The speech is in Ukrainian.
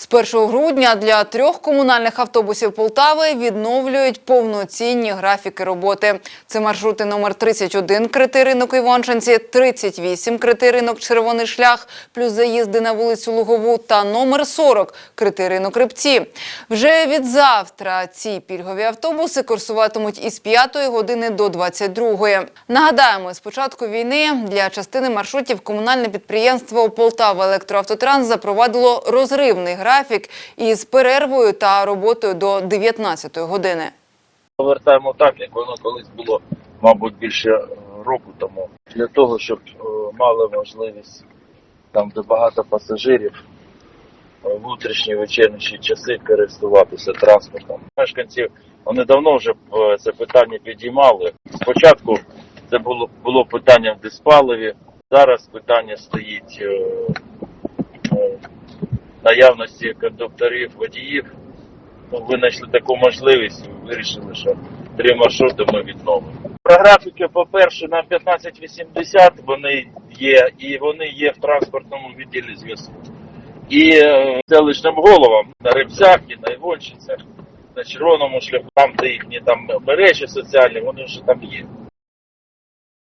З 1 грудня для трьох комунальних автобусів Полтави відновлюють повноцінні графіки роботи. Це маршрути номер 31 Критий ринок Іванчинці, 38 Критий ринок Червоний шлях, плюс заїзди на вулицю Лугову та номер 40 Критий ринок Рибці. Вже від завтра ці пільгові автобуси курсуватимуть із 5 години до 22. Нагадаємо, з початку війни для частини маршрутів комунальне підприємство Полтава Електроавтотранс запровадило розривний графік із перервою та роботою до 19 години. повертаємо так, як воно колись було, мабуть, більше е, року тому, для того, щоб е, мали можливість там, де багато пасажирів, е, внутрішні вечірніші часи користуватися транспортом. Мешканці вони давно вже це питання підіймали. Спочатку це було було питання в диспаливі. Зараз питання стоїть наявності кондукторів, водіїв ну, винайшли таку можливість, вирішили, що три маршрути ми відновимо. Про графіки, по-перше, на 1580 вони є, і вони є в транспортному відділі зв'язку. І е, селищним головам на Рибцях і на Івончицях, на Червоному шляху, там, де їхні там мережі соціальні, вони вже там є.